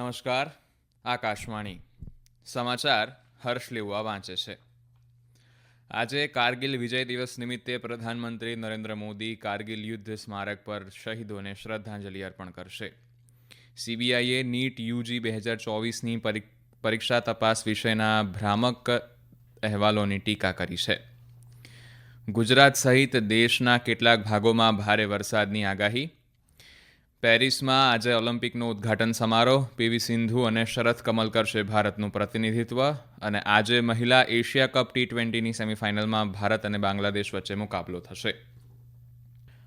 નમસ્કાર, આકાશવાણી. સમાચાર હર્ષ લેવા વાંચે છે. આજે કારગિલ વિજય દિવસ નિમિત્તે પ્રધાનમંત્રી નરેન્દ્ર મોદી કારગિલ યુદ્ધ સ્મારક પર શહીદોને શ્રદ્ધાંજલિ અર્પણ કરશે. સીબીઆઈએ નીટ યુજી બે હજાર ચોવીસની પરીક્ષા તપાસ વિશેના ભ્રામક અહેવાલોની ટીકા કરી છે. ગુજરાત સહિત દેશના કેટલાક ભાગોમાં ભારે વરસાદની આગાહી પેરિસમાં આજે ઓલિમ્પિકનો ઉદ્ઘાટન સમારોહ. પીવી સિંધુ અને શરથ કમલ કરશે ભારતનું પ્રતિનિધિત્વ. અને આજે મહિલા એશિયા કપ ટી ટ્વેન્ટીની સેમિફાઇનલમાં ભારત અને બાંગ્લાદેશ વચ્ચે મુકાબલો થશે.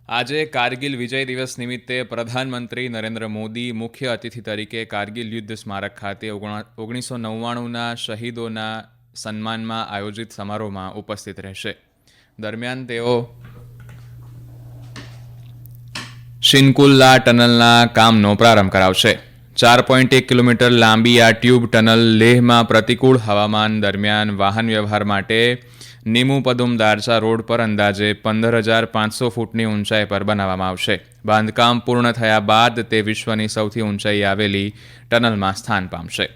આજે કારગિલ વિજય દિવસ નિમિત્તે પ્રધાનમંત્રી નરેન્દ્ર મોદી મુખ્ય અતિથિ તરીકે કારગિલ યુદ્ધ સ્મારક ખાતે ઓગણીસો નવ્વાણુંના શહીદોના સન્માનમાં આયોજિત સમારોહમાં ઉપસ્થિત રહેશે. દરમિયાન તેઓ શિનકુલ્લા ટનલના કામનો પ્રારંભ કરાવશે. ચાર પોઈન્ટ એક કિલોમીટર લાંબી આ ટ્યુબ ટનલ લેહમાં પ્રતિકૂળ હવામાન દરમિયાન વાહન વ્યવહાર માટે નિમુપદુમ પદુમ દારચા રોડ પર અંદાજે પંદર હજાર પાંચસો ફૂટની ઊંચાઈ પર બનાવવામાં આવશે. બાંધકામ પૂર્ણ થયા બાદ તે વિશ્વની સૌથી ઊંચાઈ આવેલી ટનલમાં સ્થાન પામશે.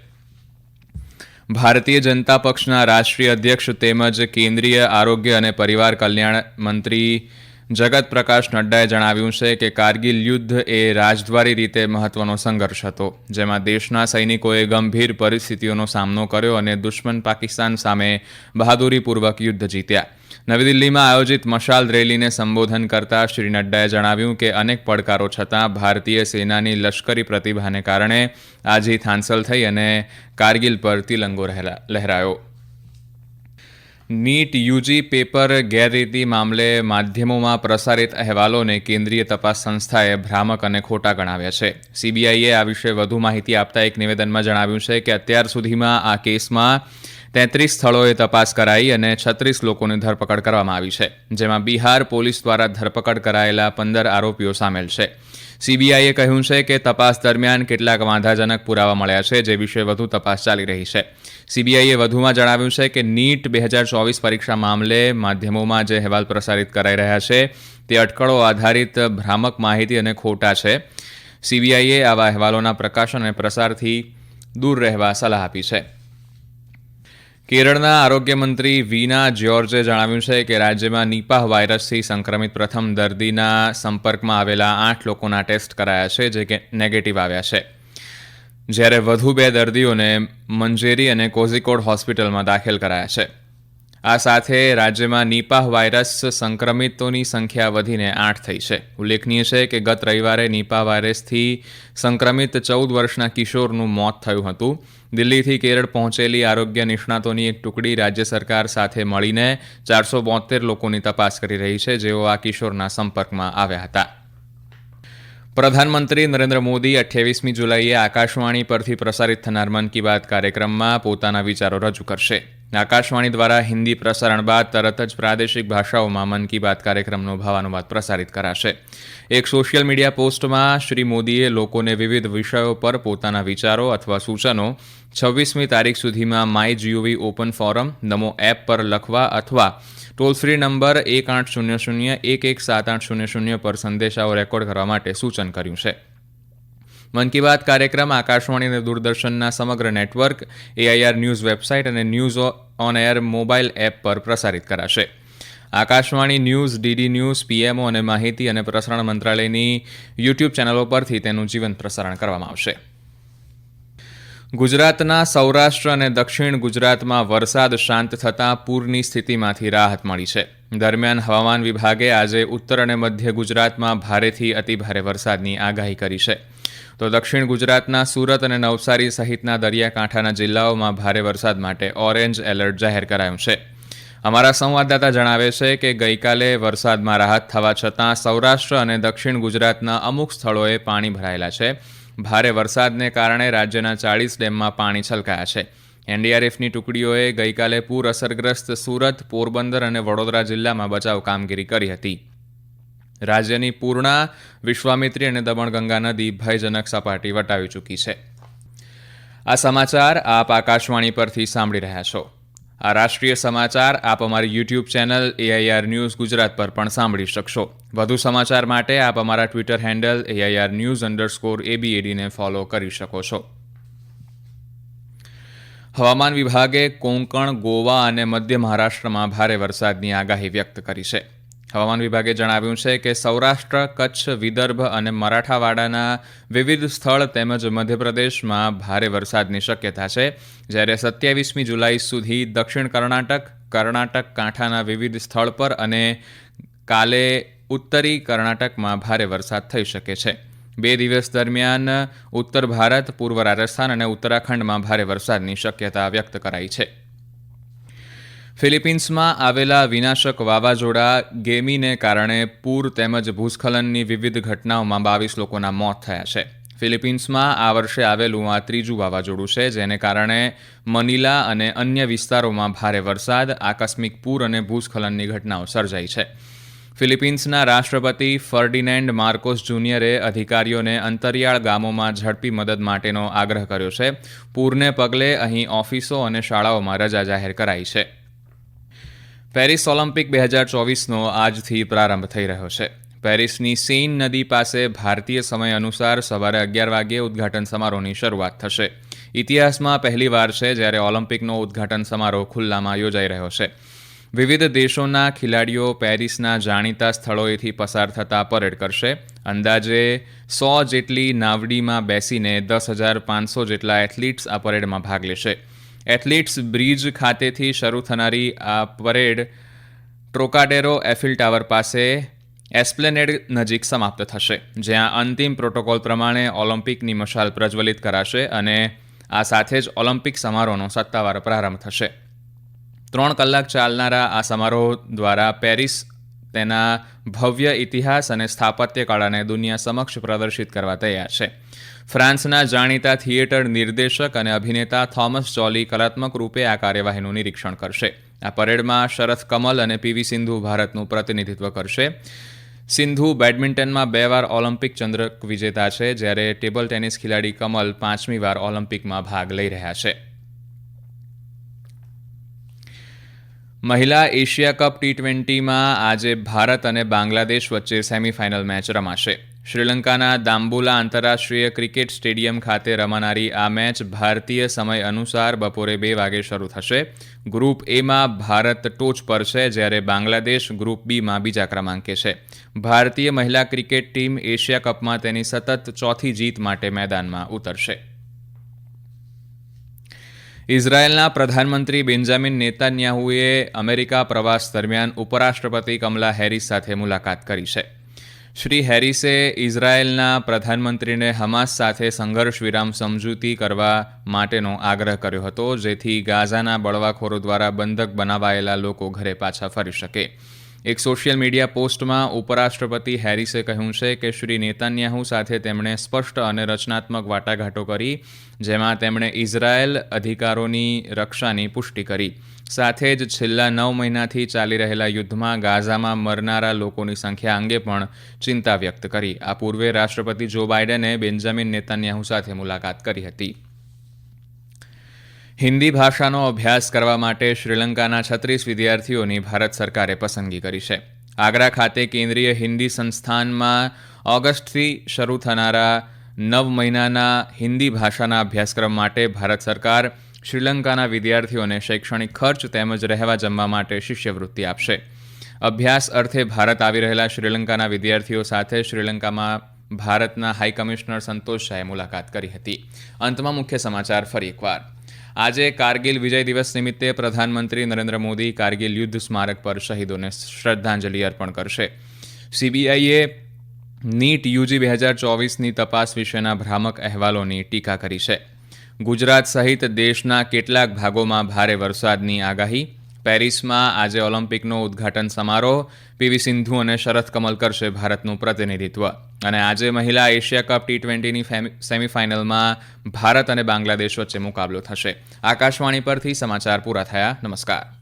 ભારતીય જનતા પક્ષના રાષ્ટ્રીય અધ્યક્ષ તેમજ કેન્દ્રીય આરોગ્ય અને પરિવાર કલ્યાણ મંત્રી જગત પ્રકાશ નડ્ડાએ જણાવ્યું છે કે કારગિલ યુદ્ધ એ રાજદ્વારી રીતે મહત્વનો સંઘર્ષ હતો, જેમાં દેશના સૈનિકોએ ગંભીર પરિસ્થિતિઓનો સામનો કર્યો અને દુશ્મન પાકિસ્તાન સામે બહાદુરીપૂર્વક યુદ્ધ જીત્યા. નવી દિલ્હીમાં આયોજિત મશાલ રેલીને સંબોધન કરતા શ્રી નડ્ડાએ જણાવ્યું કે અનેક પડકારો છતાં ભારતીય સેનાની લશ્કરી પ્રતિભાને કારણે આ જીત હાંસલ થઈ અને કારગિલ પર તિલંગો લહેરાયો. નીટ, યુજી પેપર, ગેરરીતિ મામલે માધ્યમોમાં પ્રસારિત અહેવાલોને કેન્દ્રીય તપાસ સંસ્થાએ ભ્રામક અને ખોટા ગણાવ્યા છે. સીબીઆઈએ આ વિશે વધુ માહિતી આપતા એક નિવેદનમાં જણાવ્યું છે કે અત્યાર સુધીમાં આ કેસમાં તેત્રીસ સ્થળોએ તપાસ કરાઈ અને છત્રીસ લોકોની ધરપકડ કરવામાં આવી છે, જેમાં બિહાર પોલીસ દ્વારા ધરપકડ કરાયેલા પંદર આરોપીઓ સામેલ છે. સીબીઆઈએ કહ્યું છે કે તપાસ દરમિયાન કેટલાક વાંધાજનક પુરાવા મળ્યા છે, જે વિશે વધુ તપાસ ચાલી રહી છે. સીબીઆઈએ વધુમાં જણાવ્યું છે કે નીટ બે હજાર ચોવીસ પરીક્ષા મામલે માધ્યમોમાં જે અહેવાલ પ્રસારિત કરાઈ રહ્યા છે, તે અટકળો આધારિત ભ્રામક માહિતી અને ખોટા છે. સીબીઆઈએ આવા અહેવાલોના પ્રકાશન અને પ્રસારથી દૂર રહેવા સલાહ આપી છે. કેરળના આરોગ્ય મંત્રી વીના જ્યોર્જે જણાવ્યું છે કે રાજ્યમાં નિપાહ વાયરસથી સંક્રમિત પ્રથમ દર્દીના સંપર્કમાં આવેલા આઠ લોકોના ટેસ્ટ કરાયા છે, જે કે નેગેટિવ આવ્યા છે. જ્યારે વધુ બે દર્દીઓને મંજેરી અને કોઝિકોડ હોસ્પિટલમાં દાખલ કરાયા છે. આ સાથે રાજ્યમાં નિપાહ વાયરસ સંક્રમિતોની સંખ્યા વધીને આઠ થઈ છે. ઉલ્લેખનીય છે કે ગત રવિવારે નિપાહ વાયરસથી સંક્રમિત ચૌદ વર્ષના કિશોરનું મોત થયું હતું. દિલ્હીથી કેરળ પહોંચેલી આરોગ્ય નિષ્ણાતોની એક ટુકડી રાજ્ય સરકાર સાથે મળીને ચારસો બોતેર લોકોની તપાસ કરી રહી છે, જેઓ આ કિશોરના સંપર્કમાં આવ્યા હતા. પ્રધાનમંત્રી નરેન્દ્ર મોદી અઠ્યાવીસમી જુલાઈએ આકાશવાણી પરથી પ્રસારિત થનાર મન કી બાત કાર્યક્રમમાં પોતાના વિચારો રજૂ કરશે. આકાશવાણી દ્વારા હિન્દી પ્રસારણ બાદ તરત જ પ્રાદેશિક ભાષાઓમાં મન કી બાત કાર્યક્રમનો ભાવાનુવાદ પ્રસારિત કરાશે. એક સોશિયલ મીડિયા પોસ્ટમાં શ્રી મોદીએ લોકોને વિવિધ વિષયો પર પોતાના વિચારો અથવા સૂચનો છવ્વીસમી તારીખ સુધીમાં my G O V open forum, NaMo app પર લખવા અથવા ટોલ ફ્રી નંબર એક આઠ શૂન્ય શૂન્ય એક એક સાત આઠ શૂન્ય શૂન્ય પર સંદેશાઓ રેકોર્ડ કરવા માટે સૂચન કર્યું છે. મન કી બાત કાર્યક્રમ આકાશવાણી અને દૂરદર્શનના સમગ્ર નેટવર્ક એઆઈઆર ન્યૂઝ વેબસાઇટ અને news on air mobile app પર પ્રસારિત કરાશે. Akashvani news, DD news, PMO અને માહિતી અને પ્રસારણ મંત્રાલયની યુટ્યુબ ચેનલો પરથી તેનું જીવંત પ્રસારણ કરવામાં આવશે. ગુજરાતના સૌરાષ્ટ્ર અને દક્ષિણ ગુજરાતમાં વરસાદ શાંત થતાં પૂરની સ્થિતિમાંથી રાહત મળી છે. દરમિયાન હવામાન વિભાગે આજે ઉત્તર અને મધ્ય ગુજરાતમાં ભારેથી અતિભારે વરસાદની આગાહી કરી છે. તો દક્ષિણ ગુજરાતના સુરત અને નવસારી સહિતના દરિયાકાંઠાના જિલ્લાઓમાં ભારે વરસાદ માટે ઓરેન્જ એલર્ટ જાહેર કરાયું છે. અમારા સંવાદદાતા જણાવે છે કે ગઈકાલે વરસાદમાં રાહત થવા છતાં સૌરાષ્ટ્ર અને દક્ષિણ ગુજરાતના અમુક સ્થળોએ પાણી ભરાયેલા છે. ભારે વરસાદને કારણે રાજ્યના ચાળીસ ડેમમાં પાણી છલકાયા છે. એનડીઆરએફની ટુકડીઓએ ગઈકાલે પૂર અસરગ્રસ્ત સુરત, પોરબંદર અને વડોદરા જિલ્લામાં બચાવ કામગીરી કરી હતી. રાજ્યની પૂર્ણા, વિશ્વામિત્રી અને દમણગંગા નદી ભયજનક સપાટી વટાવી ચૂકી છે. આ સમાચાર આપ આકાશવાણી પરથી સાંભળી રહ્યા છો. આ રાષ્ટ્રીય સમાચાર આપ અમારી YouTube channel AIR news Gujarat પર પણ સાંભળી શકશો. વધુ સમાચાર માટે આપ અમારા Twitter handle AIR news underscore એબીએડીને follow કરી શકો છો. હવામાન વિભાગે કોંકણ, ગોવા અને મધ્ય મહારાષ્ટ્રમાં ભારે વરસાદની આગાહી વ્યક્ત કરી છે. હવામાન વિભાગે જણાવ્યું છે કે સૌરાષ્ટ્ર, કચ્છ, વિદર્ભ અને મરાઠાવાડાના વિવિધ સ્થળ તેમજ મધ્યપ્રદેશમાં ભારે વરસાદની શક્યતા છે. જ્યારે સત્યાવીસમી જુલાઈ સુધી દક્ષિણ કર્ણાટક કર્ણાટક, કાંઠાના વિવિધ સ્થળ પર અને કાલે ઉત્તરી કર્ણાટકમાં ભારે વરસાદ થઈ શકે છે. બે દિવસ દરમિયાન ઉત્તર ભારત, પૂર્વ રાજસ્થાન અને ઉત્તરાખંડમાં ભારે વરસાદની શક્યતા વ્યક્ત કરાઈ છે. ફિલિપિન્સમાં આવેલા વિનાશક વાવાઝોડા ગેમીને કારણે પૂર તેમજ ભૂસ્ખલનની વિવિધ ઘટનાઓમાં બાવીસ લોકોના મોત થયા છે. ફિલિપિન્સમાં આ વર્ષે આવેલું આ ત્રીજું વાવાઝોડું છે, જેને કારણે મનીલા અને અન્ય વિસ્તારોમાં ભારે વરસાદ, આકસ્મિક પૂર અને ભૂસ્ખલનની ઘટનાઓ સર્જાઈ છે. ફિલિપિન્સના રાષ્ટ્રપતિ ફર્ડિનેન્ડ માર્કોસ જુનિયરે અધિકારીઓને અંતરિયાળ ગામોમાં ઝડપી મદદ માટેનો આગ્રહ કર્યો છે. પૂરને પગલે અહીં ઓફિસો અને શાળાઓમાં રજા જાહેર કરાઈ છે. પેરિસ ઓલિમ્પિક બે હજાર ચોવીસનો આજથી પ્રારંભ થઈ રહ્યો છે. પેરિસની સેન નદી પાસે ભારતીય સમય અનુસાર સવારે અગિયાર વાગ્યે ઉદ્ઘાટન સમારોહની શરૂઆત થશે. ઇતિહાસમાં પહેલીવાર છે જ્યારે ઓલિમ્પિકનો ઉદ્ઘાટન સમારોહ ખુલ્લામાં યોજાઈ રહ્યો છે. વિવિધ દેશોના ખેલાડીઓ પેરિસના જાણીતા સ્થળોએથી પસાર થતા પરેડ કરશે. અંદાજે સો જેટલી નાવડીમાં બેસીને દસ હજાર પાંચસો જેટલા એથ્લીટ્સ આ પરેડમાં ભાગ લેશે. એથ્લીટ્સ બ્રિજ ખાતેથી શરૂ થનારી આ પરેડ ટ્રોકાડેરો એફિલ ટાવર પાસે એસ્પ્લેનેડ નજીક સમાપ્ત થશે, જ્યાં અંતિમ પ્રોટોકોલ પ્રમાણે ઓલિમ્પિકની મશાલ પ્રજ્વલિત કરાશે અને આ સાથે જ ઓલિમ્પિક સમારોહનો સત્તાવાર પ્રારંભ થશે. ત્રણ કલાક ચાલનારા આ સમારોહ દ્વારા પેરિસ તેના ભવ્ય ઇતિહાસ અને સ્થાપત્ય કળાને દુનિયા સમક્ષ પ્રદર્શિત કરવા તૈયાર છે. ફ્રાન્સના જાણીતા થિયેટર નિર્દેશક અને અભિનેતા થોમસ જોલી કલાત્મક રૂપે આ કાર્યવાહીનું નિરીક્ષણ કરશે. આ પરેડમાં શરથ કમલ અને પીવી સિંધુ ભારતનું પ્રતિનિધિત્વ કરશે. સિંધુ બેડમિન્ટનમાં બે વાર ઓલિમ્પિક ચંદ્રક વિજેતા છે, જ્યારે ટેબલ ટેનિસ ખેલાડી કમલ પાંચમી વાર ઓલિમ્પિકમાં ભાગ લઈ રહ્યા છે. મહિલા એશિયા કપ ટી ટ્વેન્ટીમાં આજે ભારત અને બાંગ્લાદેશ વચ્ચે સેમીફાઇનલ મેચ રમાશે. શ્રીલંકાના દાંબુલા આંતરરાષ્ટ્રીય ક્રિકેટ સ્ટેડિયમ ખાતે રમાનારી આ મેચ ભારતીય સમય અનુસાર બપોરે બે વાગે શરૂ થશે. ગ્રુપ એમાં ભારત ટોચ પર છે, જ્યારે બાંગ્લાદેશ ગ્રુપ બીમાં બીજા ક્રમાંકે છે. ભારતીય મહિલા ક્રિકેટ ટીમ એશિયા કપમાં તેની સતત ચોથી જીત માટે મેદાનમાં ઉતરશે. ઇઝરાયેલના પ્રધાનમંત્રી બેન્જામિન નેતાન્યાહુએ અમેરિકા પ્રવાસ દરમિયાન ઉપરાષ્ટ્રપતિ કમલા હેરિસ સાથે મુલાકાત કરી છે. શ્રી હેરિસે ઇઝરાયેલના પ્રધાનમંત્રીને હમાસ સાથે સંઘર્ષ વિરામ સમજૂતી કરવા માટેનો આગ્રહ કર્યો હતો, જેથી ગાઝાના બળવાખોરો દ્વારા બંધક બનાવાયેલા લોકો ઘરે પાછા ફરી શકે. એક સોશિયલ મીડિયા પોસ્ટમાં ઉપરાષ્ટ્રપતિ હેરિસે કહ્યું છે કે શ્રી નેતાન્યાહુ સાથે તેમણે સ્પષ્ટ અને રચનાત્મક વાટાઘાટો કરી, જેમાં તેમણે ઇઝરાયેલ અધિકારોની રક્ષાની પુષ્ટિ કરી. સાથે જ છેલ્લા નવ મહિનાથી ચાલી રહેલા યુદ્ધમાં ગાઝામાં મરનારા લોકોની સંખ્યા અંગે પણ ચિંતા વ્યક્ત કરી. આ પૂર્વે રાષ્ટ્રપતિ જો બાઇડેને બેન્જામિન નેતાન્યાહુ સાથે મુલાકાત કરી હતી. હિન્દી ભાષાનો અભ્યાસ કરવા માટે શ્રીલંકાના છત્રીસ વિદ્યાર્થીઓની ભારત સરકારે પસંદગી કરી છે. આગ્રા ખાતે કેન્દ્રીય હિન્દી સંસ્થાનમાં ઓગસ્ટથી શરૂ થનારા નવ મહિનાના હિન્દી ભાષાના અભ્યાસક્રમ માટે ભારત સરકાર શ્રીલંકાના વિદ્યાર્થીઓને શૈક્ષણિક ખર્ચ તેમજ રહેવા જમવા માટે શિષ્યવૃત્તિ આપશે. અભ્યાસ અર્થે ભારત આવી રહેલા શ્રીલંકાના વિદ્યાર્થીઓ સાથે શ્રીલંકામાં ભારતના હાઈકમિશનર સંતોષ શાહે મુલાકાત કરી હતી. અંતમાં મુખ્ય સમાચાર ફરી એકવાર. આજે કારગિલ વિજય દિવસ નિમિત્તે પ્રધાનમંત્રી નરેન્દ્ર મોદી કારગિલ યુદ્ધ સ્મારક પર શહીદોને શ્રદ્ધાંજલિ અર્પણ કરશે. સીબીઆઈએ નીટ યુજી બે હજાર ચોવીસની તપાસ વિશેના ભ્રામક અહેવાલોની ટીકા કરી છે. ગુજરાત સહિત દેશના કેટલાક ભાગોમાં ભારે વરસાદની આગાહી પેરિસમાં આજે ઓલિમ્પિકનો ઉદ્ઘાટન સમારોહ. પીવી સિંધુ અને શરથ કમલ કરશે ભારતનું પ્રતિનિધિત્વ. અને આજે મહિલા એશિયા કપ ટી ટ્વેન્ટીની સેમીફાઇનલમાં ભારત અને બાંગ્લાદેશ વચ્ચે મુકાબલો થશે. આકાશવાણી પરથી સમાચાર પૂરા થયા. નમસ્કાર.